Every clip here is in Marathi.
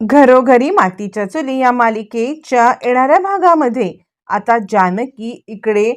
घरोघरी मातीच्या चुली या मालिकेच्या येणाऱ्या भागामध्ये. आता जानकी इकडे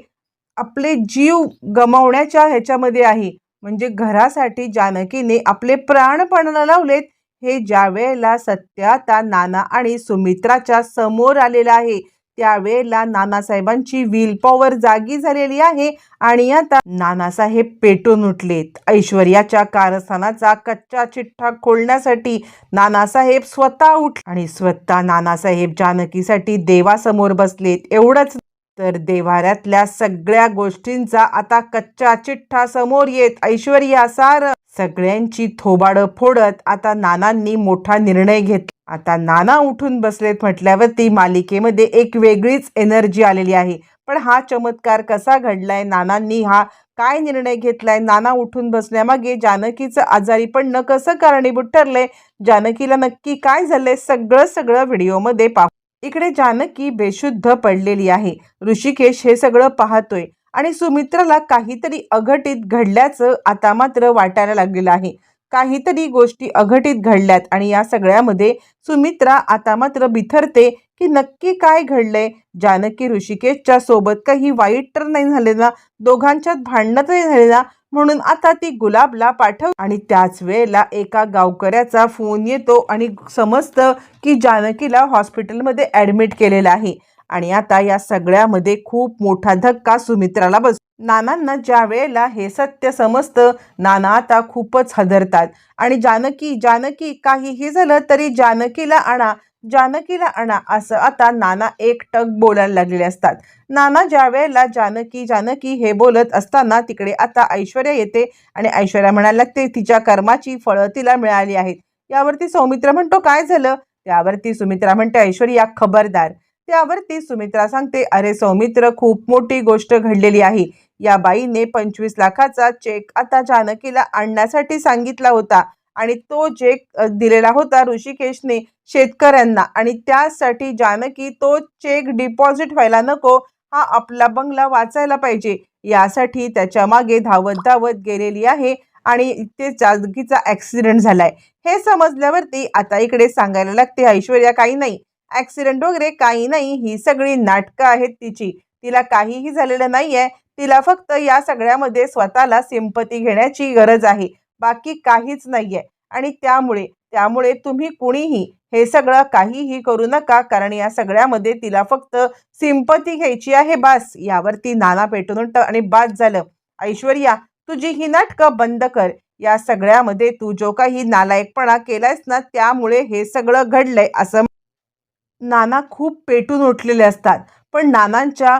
आपले जीव गमावण्याच्या ह्याच्यामध्ये आहे. म्हणजे घरासाठी जानकीने आपले प्राणपणाला लावलेत. हे ज्या वेळेला सत्य आता नाना आणि सुमित्राच्या समोर आलेलं आहे. त्यावेळेला नानासाहेबांची विल पॉवर जागी झालेली आहे आणि आता नानासाहेब पेटून उठलेत. ऐश्वर्याच्या कारस्थानाचा कच्चा चिठ्ठा खोलण्यासाठी नानासाहेब स्वतः उठ आणि स्वतः नानासाहेब जानकीसाठी देवासमोर बसलेत. एवढंच तर देवाऱ्यातल्या सगळ्या गोष्टींचा आता कच्चा चिठ्ठा समोर येत. ऐश्वर्या सार. सगळ्यांची थोबाडं फोडत आता नानांनी मोठा निर्णय घेतला. आता नाना उठून बसलेत म्हटल्यावरती मालिकेमध्ये एक वेगळीच एनर्जी आलेली आहे. पण हा चमत्कार कसा घडलाय? नानांनी हा काय निर्णय घेतलाय? नाना उठून बसण्यामागे जानकीचं आजारी पण न कसं कारणीभूत ठरलंय? जानकीला नक्की काय झालंय? सगळं सगळं व्हिडिओमध्ये पाहू. इकडे जानकी बेशुद्ध पडलेली आहे. ऋषिकेश हे सगळं पाहतोय आणि सुमित्राला काहीतरी अघटित घडल्याचं आता मात्र वाटायला लागलेलं आहे. काहीतरी गोष्टी अघटित घडल्यात आणि या सगळ्यामध्ये सुमित्रा आता मात्र बिथरते की नक्की काय घडलंय? जानकी ऋषिकेशच्या सोबत काही वाईट तर नाही झाले ना? दोघांच्यात भांडणं तरी झाले ना? म्हणून आता ती गुलाबला पाठव आणि त्याच वेळेला एका गावकऱ्याचा फोन येतो आणि समजतं की जानकीला हॉस्पिटलमध्ये ॲडमिट केलेलं आहे. आणि आता या सगळ्यामध्ये खूप मोठा धक्का सुमित्राला बस नानांना ज्या वेळेला हे सत्य समजतं नाना आता खूपच हदरतात. आणि जानकी जानकी काहीही झालं तरी जानकीला आणा. जानकीला आणा असं. आता नाना एकटक बोलायला लागलेले असतात. नाना ज्या वेळेला जानकी जानकी हे बोलत असताना तिकडे आता ऐश्वर्या येते आणि ऐश्वर्या म्हणायला लागते तिच्या कर्माची फळं तिला मिळाली आहेत. यावरती सौमित्र म्हणतो काय झालं? त्यावरती सुमित्रा म्हणते ऐश्वर्या खबरदार. त्यावरती सुमित्रा सांगते अरे सौमित्र खूप मोठी गोष्ट घडलेली आहे. या बाईने पंचवीस लाखाचा चेक आता जानकीला आणण्यासाठी सांगितला होता. आणि तो चेक दिलेला होता ऋषिकेशने शेतकऱ्यांना आणि त्यासाठी जानकी तो चेक डिपॉझिट व्हायला नको हा आपला बंगला वाचायला पाहिजे यासाठी त्याच्यामागे धावत धावत गेलेली आहे आणि ते जानकीचा ॲक्सिडेंट झालाय. हे समजल्यावरती आता इकडे सांगायला लागते ऐश्वर्या काही नाही. ॲक्सिडेंट वगैरे काही नाही ही सगळी नाटकं आहेत तिची. तिला काहीही झालेलं नाहीये. तिला फक्त या सगळ्यामध्ये स्वतःला सिंपती घेण्याची गरज आहे. बाकी काहीच नाहीये. आणि त्यामुळे त्यामुळे तुम्ही कुणीही हे सगळं काहीही करू नका कारण या सगळ्यामध्ये तिला फक्त सिंपती घ्यायची आहे बास. यावरती नाना पेटून उठतं आणि बास झालं. ऐश्वर्या तुझी ही नाटकं बंद कर. या सगळ्यामध्ये तू जो काही नालायकपणा केलायस ना त्यामुळे हे सगळं घडलंय असं नाना खूप पेटून उठलेले असतात. पण नानांच्या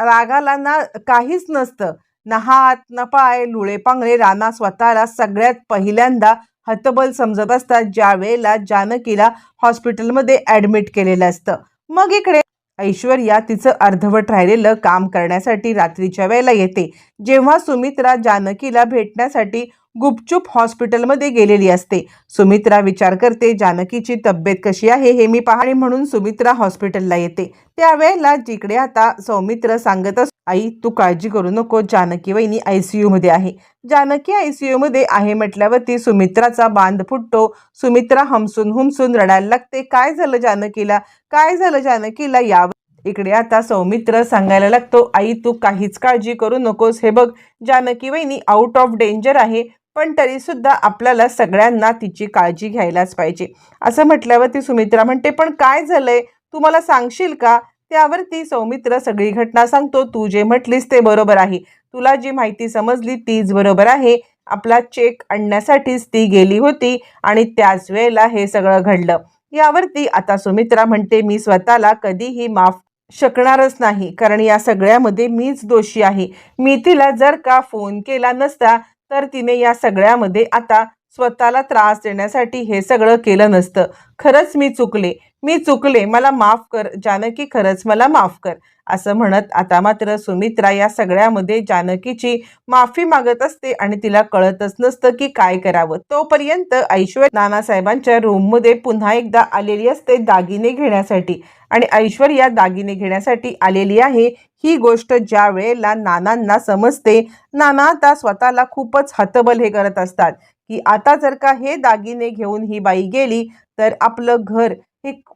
रागाला ना काहीच नसतं. न हात न पाय लुळे पांगळे राणा स्वतःला सगळ्यात पहिल्यांदा हतबल समजत असतात ज्या वेळेला जानकीला हॉस्पिटलमध्ये ॲडमिट केलेलं असतं. मग इकडे ऐश्वर्या तिचं अर्धवट राहिलेलं काम करण्यासाठी रात्रीच्या वेळेला येते. जेव्हा सुमित्रा जानकीला भेटण्यासाठी गुपचूप हॉस्पिटलमध्ये गेलेली असते. सुमित्रा विचार करते जानकीची तब्येत कशी आहे हे मी पाहणे म्हणून सुमित्रा हॉस्पिटलला येते. त्यावेळेला जिकडे आता सौमित्र सांगत अस आई तू काळजी करू नको. जानकी वहिनी आय सी मध्ये आहे. जानकी आय सी मध्ये आहे म्हटल्यावरती सुमित्राचा बांध फुटतो. सुमित्रा हमसून हुमसून रडायला लागते. काय झालं जानकीला? काय झालं जानकीला? या इकडे आता सौमित्र सांगायला लागतो आई तू काहीच काळजी करू नकोस. हे बघ जानकी वहिनी आउट ऑफ डेंजर आहे पण तरी सुद्धा आपल्याला सगळ्यांना तिची काळजी घ्यायलाच पाहिजे. असं म्हटल्यावरती सुमित्रा म्हणते पण काय झालंय? तू मला सांगशील का? त्यावरती सौमित्र सगळी घटना सांगतो तू जे म्हटलीस ते बरोबर आहे. तुला जी माहिती समजली तीच बरोबर आहे. आपला चेक आणण्यासाठीच ती गेली होती आणि त्याच वेळेला हे सगळं घडलं. यावरती आता सुमित्रा म्हणते मी स्वतःला कधीही माफ शकणारच नाही कारण या सगळ्यामध्ये मीच दोषी आहे. मी तिला जर का फोन केला नसता तर तिने या सगळ्यामध्ये आता स्वतःला त्रास देण्यासाठी हे सगळं केलं नसतं. खरंच मी चुकले. मी चुकले मला माफ कर जानकी खरंच मला माफ कर असं म्हणत आता मात्र सुमित्रा या सगळ्यामध्ये जानकीची माफी मागत असते आणि तिला कळतच नसतं की काय करावं. तोपर्यंत ऐश्वर नानासाहेबांच्या रूममध्ये पुन्हा एकदा आलेली असते दागिने घेण्यासाठी आणि ऐश्वर्या दागिने घेण्यासाठी आलेली आहे. ही गोष्ट ज्या वेळेला नानांना समजते नाना आता स्वतःला खूपच हतबल हे करत असतात की आता जर का हे दागिने घेऊन ही बाई गेली तर आपलं घर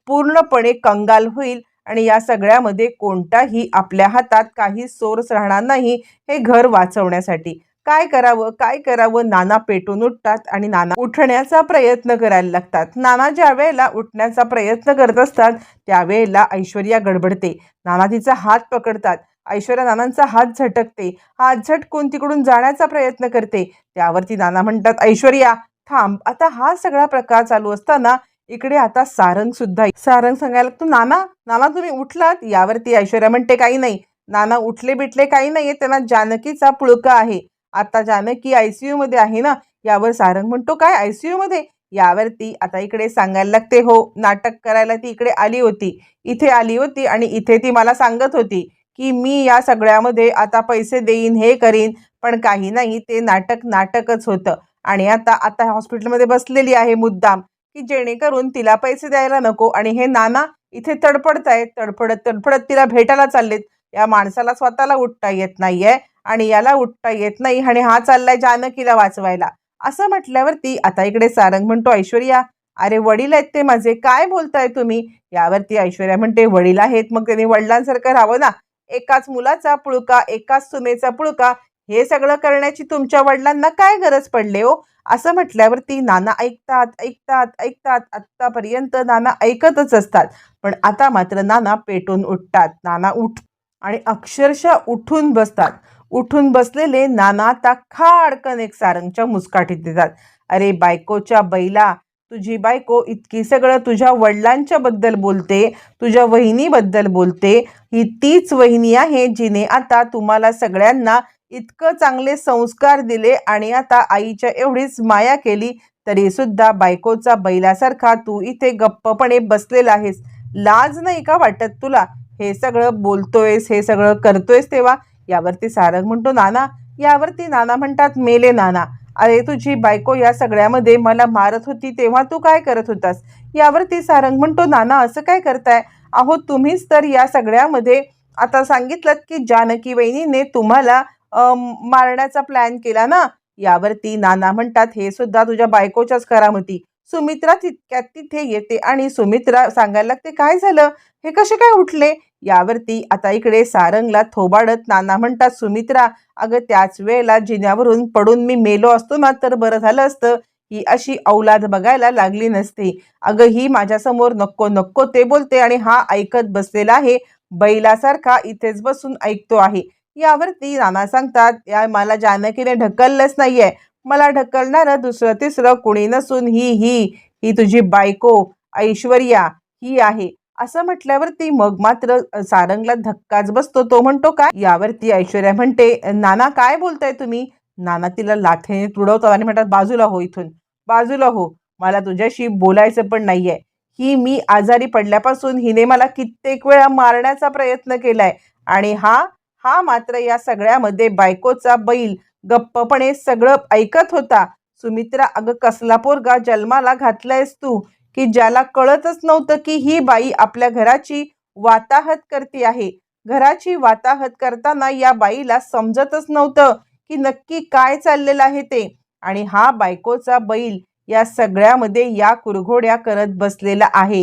पूर्णपणे कंगाल होईल आणि या सगळ्यामध्ये कोणताही आपल्या हातात काही सोर्स राहणार नाही हे घर वाचवण्यासाठी. काय करावं काय करावं नाना पेटून उठतात आणि नाना उठण्याचा प्रयत्न करायला लागतात. नाना ज्या वेळेला उठण्याचा प्रयत्न करत असतात त्यावेळेला ऐश्वर्या गडबडते. नाना तिचा हात पकडतात. ऐश्वर्या नानांचा हात झटकते. हात झटकून तिकडून जाण्याचा प्रयत्न करते. त्यावरती नाना म्हणतात ऐश्वर्या थांब. आता हा सगळा प्रकार चालू असताना इकडे आता सारंग सुद्धा सारंग सांगायला लागतो नाना नाना तुम्ही उठलात? यावरती ऐश्वर्या म्हणते काही नाही. नाना उठले बिटले काही नाहीये त्यांना जानकीचा पुळका आहे. आता जानकी आयसीयू मध्ये आहे ना यावर सारंग म्हणतो काय आयसीयू मध्ये? यावरती आता इकडे सांगायला लागते हो नाटक करायला ती इकडे आली होती. इथे आली होती आणि इथे ती मला सांगत होती की मी या सगळ्यामध्ये आता पैसे देईन हे करीन पण काही नाही ते नाटक नाटकच होतं. आणि आता आता हॉस्पिटलमध्ये बसलेली आहे मुद्दाम. की जेणेकरून तिला पैसे द्यायला नको आणि हे नाना इथे तडफडतायत तडफडत तडफडत तिला भेटायला चाललेत. या माणसाला स्वतःला उठता येत नाहीये आणि याला उठता येत नाही आणि हा चाललाय जानकीला वाचवायला. असं म्हटल्यावरती आता इकडे सारंग म्हणतो ऐश्वर्या अरे वडील आहेत ते माझे काय बोलताय तुम्ही? यावरती ऐश्वर्या म्हणते वडील आहेत मग त्यांनी वडिलांसारखं राहावं ना. एकाच मुलाचा पुळका एकाच सुनेचा पुळका हे सगळं करण्याची तुमच्या वडिलांना काय गरज पडले हो? असं म्हटल्यावरती नाना ऐकतात ऐकतात ऐकतात. आत्तापर्यंत नाना ऐकतच असतात. पण आता मात्र नाना पेटून उठतात. नाना उठ आणि अक्षरशः उठून बसतात. उठून बसलेले नाना आता खाडकन एक सारंगच्या मुस्काठीत देतात. अरे बायकोच्या बैला तुझी बायको इतकी सगळं तुझ्या वडिलांच्या बद्दल बोलते तुझ्या वहिनीबद्दल बोलते. ही तीच वहिनी आहे जिने आता तुम्हाला सगळ्यांना इतकं चांगले संस्कार दिले आणि आता आईच्या एवढीच माया केली तरी सुद्धा बायकोचा बैलासारखा तू इथे गप्पपणे बसलेला आहेस. लाज नाही का वाटत तुला? हे सगळं बोलतोयस हे सगळं करतोयस तेव्हा? यावरती सारंग म्हणतो नाना यावरती नाना म्हणतात मेले नाना. अरे तुझी बायको या सगळ्यामध्ये मला मारत होती तेव्हा तू काय करत होतास? यावरती सारंग म्हणतो नाना असं काय करताय? अहो तुम्हीच तर या सगळ्यामध्ये आता सांगितलं की जानकी वहिनीने तुम्हाला मारण्याचा प्लॅन केला ना? यावरती नाना म्हणतात हे सुद्धा तुझ्या बायकोच्याच करामती सुमित्रा तितक्यात तिथे येते आणि सुमित्रा सांगायला लागते काय झालं? हे कसे काय उठले? यावरती आता इकडे सारंगला थोबाडत नाना म्हणतात सुमित्रा अगं त्याच वेळेला जिन्यावरून पडून मी मेलो असतो ना तर बरं झालं असतं. ही अशी औलाद बघायला लागली नसते. अगं ही माझ्यासमोर नको नको ते बोलते आणि हा ऐकत बसलेला आहे. बैलासारखा इथेच बसून ऐकतो आहे. यावरती नाना सांगतात या मला जानकीने ढकललंच नाहीये. मला ढकलणारं दुसरं तिसरं कुणी नसून ही ही ही तुझी बायको ऐश्वर्या ही आहे. असं म्हटल्यावरती मग मात्र सारंगला धक्काच बसतो. तो म्हणतो काय? यावरती ऐश्वर्या म्हणते नाना काय बोलताय तुम्ही? नाना तिला लाथेने तुडवतात आणि म्हणतात बाजूला हो इथून बाजूला हो. मला तुझ्याशी बोलायचं पण नाहीये. ही मी आजारी पडल्यापासून हिने मला कित्येक वेळा मारण्याचा प्रयत्न केलाय आणि हा हा मात्र या सगळ्यामध्ये बायकोचा बैल गप्पपणे सगळं ऐकत होता. सुमित्रा अगं कसला पोरगा जन्माला घातलायस तू? की ज्याला कळतच नव्हतं की ही बाई आपल्या घराची वाताहत करते आहे. घराची वाताहत करताना या बाईला समजतच नव्हतं की नक्की काय चाललेलं आहे ते. आणि हा बायकोचा बैल या सगळ्यामध्ये या कुरघोड्या करत बसलेला आहे.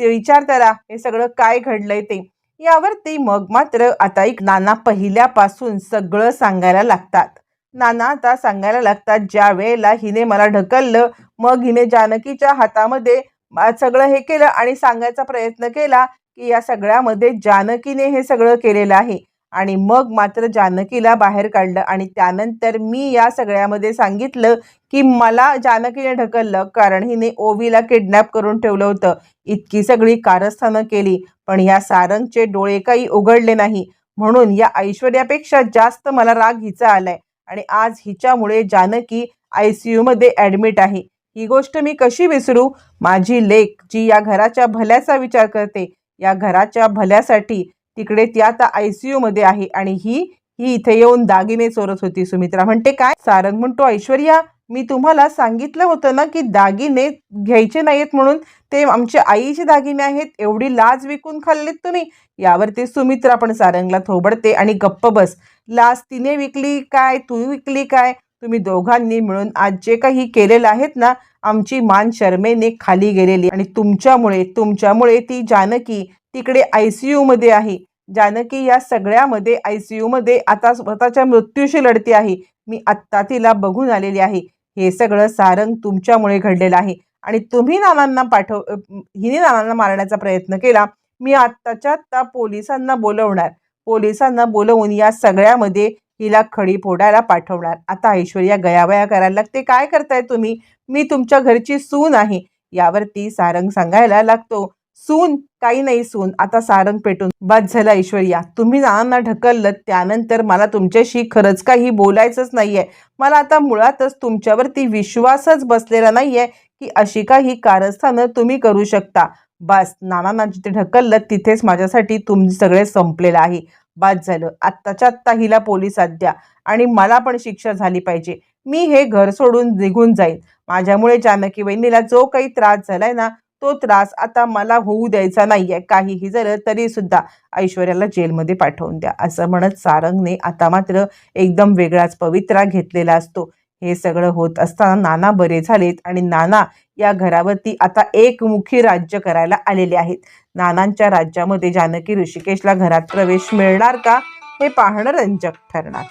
ते विचार त्याला हे सगळं काय घडलंय ते? यावरती मग मात्र आता एक नाना पहिल्यापासून सगळं सांगायला लागतात. नाना आता सांगायला लागतात ज्या वेळेला हिने मला ढकललं मग हिने जानकीच्या हातामध्ये सगळं हे केलं आणि सांगायचा प्रयत्न केला की या सगळ्यामध्ये जानकीने हे सगळं केलेलं आहे. आणि मग मात्र जानकीला बाहेर काढलं आणि त्यानंतर मी या सगळ्यामध्ये सांगितलं की मला जानकीने ढकललं कारण हिने ओवीला किडनॅप करून ठेवलं होतं. इतकी सगळी कारस्थानं केली पण या सारंगचे डोळे काही उघडले नाही. म्हणून या ऐश्वर्यापेक्षा जास्त मला राग हिचा आलाय आणि आज हिच्यामुळे जानकी आय सी यूमध्ये ॲडमिट आहे. ही गोष्ट मी कशी विसरू? माझी लेख जी या घराच्या भल्याचा विचार करते या घराच्या भल्यासाठी तिकडे ती आता आयसीयू मध्ये आहे आणि ही ही इथे येऊन दागिने चोरत होती. सुमित्रा म्हणते काय? सारंग म्हणतो ऐश्वर्या मी तुम्हाला सांगितलं होतं ना की दागिने घ्यायचे नाहीत म्हणून ते आमच्या आईचे दागिने आहेत एवढी लाज विकून खाल्लीत तुम्ही. यावरती सुमित्रा पण सारंगला थोबडते आणि गप्प बस लाज तिने विकली काय? तू विकली काय? तुम्ही दोघांनी मिळून आज जे काही केलेलं आहेत ना आमची मान शर्मेने खाली गेलेली आणि तुमच्यामुळे तुमच्यामुळे ती जानकी तिकडे आय सी यूमध्ये आहे. जानकी या सगळ्यामध्ये आय सी यूमध्ये आता स्वतःच्या मृत्यूशी लढते आहे. मी आत्ता तिला बघून आलेली आहे. हे सगळं सारंग तुमच्यामुळे घडलेलं आहे. आणि तुम्ही नानांना पाठव हिने नानांना मारण्याचा प्रयत्न केला. मी आत्ताच्या आत्ता पोलिसांना बोलवणार. पोलिसांना बोलवून या सगळ्यामध्ये हिला खडी फोडायला पाठवणार. आता ऐश्वर्या गयावया करायला लागते. काय करताय तुम्ही? मी तुमच्या घरची सून आहे. यावरती सारंग सांगायला लागतो. सून काही नाही सून. आता सारंग पेटून बाद झाला ऐश्वर्या. तुम्ही नानांना ढकललं त्यानंतर मला तुमच्याशी खरंच काही बोलायचंच नाहीये. मला आता मुळातच तुमच्यावरती विश्वासच बसलेला नाहीये की अशी काही कारस्थानं तुम्ही करू शकता. बस नानांना जिथे ढकललं तिथेच माझ्यासाठी तुम सगळे संपलेलं आहे. बाद झालं. आत्ताच्या आत्ता हिला पोलिसात द्या. आणि मला पण शिक्षा झाली पाहिजे. मी हे घर सोडून निघून जाईन. माझ्यामुळे जानकी वहिनीला जो काही त्रास झालाय ना तो त्रास आता मला होऊ द्यायचा नाही आहे काहीही झालं तरी सुद्धा ऐश्वर्याला जेलमध्ये पाठवून द्या. असं म्हणत सारंगने आता मात्र एकदम वेगळाच पवित्रा घेतलेला असतो. हे सगळं होत असताना नाना बरे झालेत आणि नाना या घरावरती आता एकमुखी राज्य करायला आलेले आहेत. नानांच्या राज्यामध्ये जानकी ऋषिकेशला घरात प्रवेश मिळणार का हे पाहणं रंजक ठरणार.